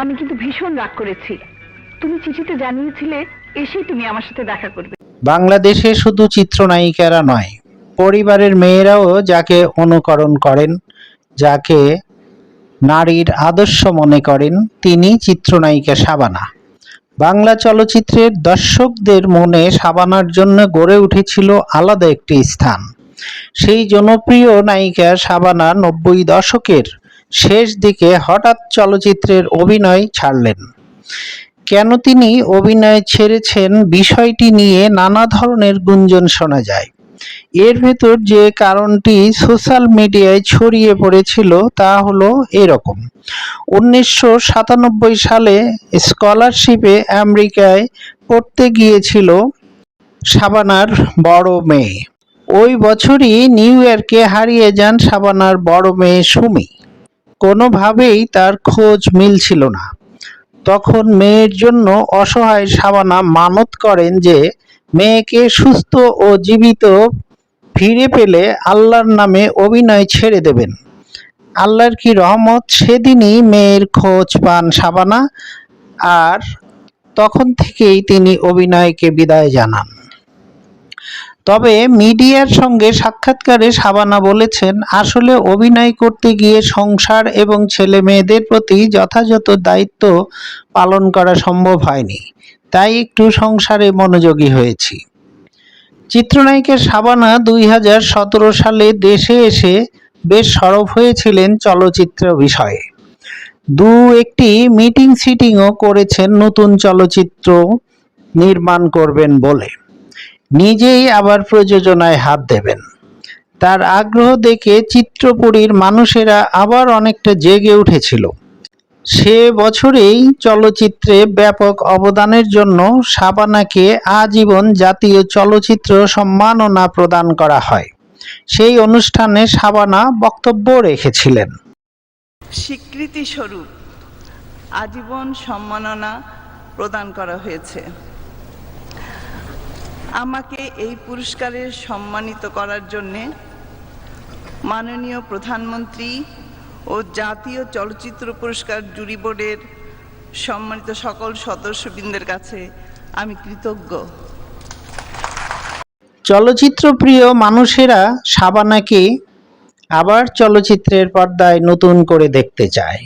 আমি কিন্তু ভীষণ রাগ করেছি। তুমি চিঠিতে জানিয়েছিলে, এসেই তুমি আমার সাথে দেখা করবে। বাংলাদেশে শুধু চিত্রনায়িকারা নয়, পরিবারের মেয়েরাও যাকে অনুকরণ করেন, যাকে নারীর আদর্শ মনে করেন, তিনি চিত্রনায়িকা সাবানা। বাংলা চলচ্চিত্রের দর্শকদের মনে সাবানার জন্য গড়ে উঠেছিল আলাদা একটি স্থান। সেই জনপ্রিয় নায়িকা সাবানা নব্বই দশকের শেষ দিকে হঠাৎ চলচ্চিত্রের অভিনয় ছাড়লেন। কেন তিনি অভিনয় ছেড়েছেন বিষয়টি নিয়ে নানা ধরনের গুঞ্জন শোনা যায়। এর ভেতর যে কারণটি সোশ্যাল মিডিয়ায় ছড়িয়ে পড়েছিল তা হলো এরকম। উনিশশো সাতানব্বই সালে স্কলারশিপে আমেরিকায় পড়তে গিয়েছিল শাবানার বড় মেয়ে। ওই বছরই নিউ ইয়র্কে হারিয়ে যান সাবানার বড় মেয়ে সুমি। কোনোভাবেই তার খোঁজ মিলছিল না। তখন মেয়ের জন্য অসহায় সাবানা মানত করেন যে, মেয়েকে সুস্থ ও জীবিত ফিরে পেলে আল্লাহর নামে অভিনয় ছেড়ে দেবেন। আল্লাহর কি রহমত, সেদিনই মেয়ের খোঁজ পান শাবানা আর তখন থেকেই তিনি অভিনয়কে বিদায় জানান। তবে মিডিয়ার সঙ্গে সাক্ষাৎকারে শাবানা বলেছেন, আসলে অভিনয় করতে গিয়ে সংসার এবং ছেলে মেয়েদের প্রতি যথাযথ দায়িত্ব পালন করা সম্ভব হয়নি। তাই একটু সংসারে মনোযোগী হয়েছি। চিত্রনায়িকা শাবানা দুই হাজার সতেরো সালে দেশে এসে বেশ সরব হয়েছিলেন চলচ্চিত্র বিষয়ে। দু একটি মিটিং সিটিংও করেছেন, নতুন চলচ্চিত্র নির্মাণ করবেন বলে। নিজেই আবার প্রযোজনায় হাত দেবেন। তার আগ্রহ দেখে চিত্রপুরীর মানুষেরা আবার অনেকটা জেগে উঠেছিল। সে বছরেই চলচ্চিত্রে ব্যাপক অবদানের জন্য শাবানাকে আজীবন জাতীয় চলচ্চিত্র সম্মাননা প্রদান করা হয়। সেই অনুষ্ঠানে শাবানা বক্তব্য রেখেছিলেন। স্বীকৃতি স্বরূপ আজীবন সম্মাননা প্রদান করা হয়েছে। আমাকে এই পুরস্কারে সম্মানিত করার জন্যে মাননীয় প্রধানমন্ত্রী ও জাতীয় চলচ্চিত্র পুরস্কার জুরি বোর্ডের সম্মানিত সকল সদস্যবৃন্দের কাছে আমি কৃতজ্ঞ। চলচ্চিত্র প্রিয় মানুষেরা শাবানাকে আবার চলচ্চিত্রের পর্দায় নতুন করে দেখতে চায়।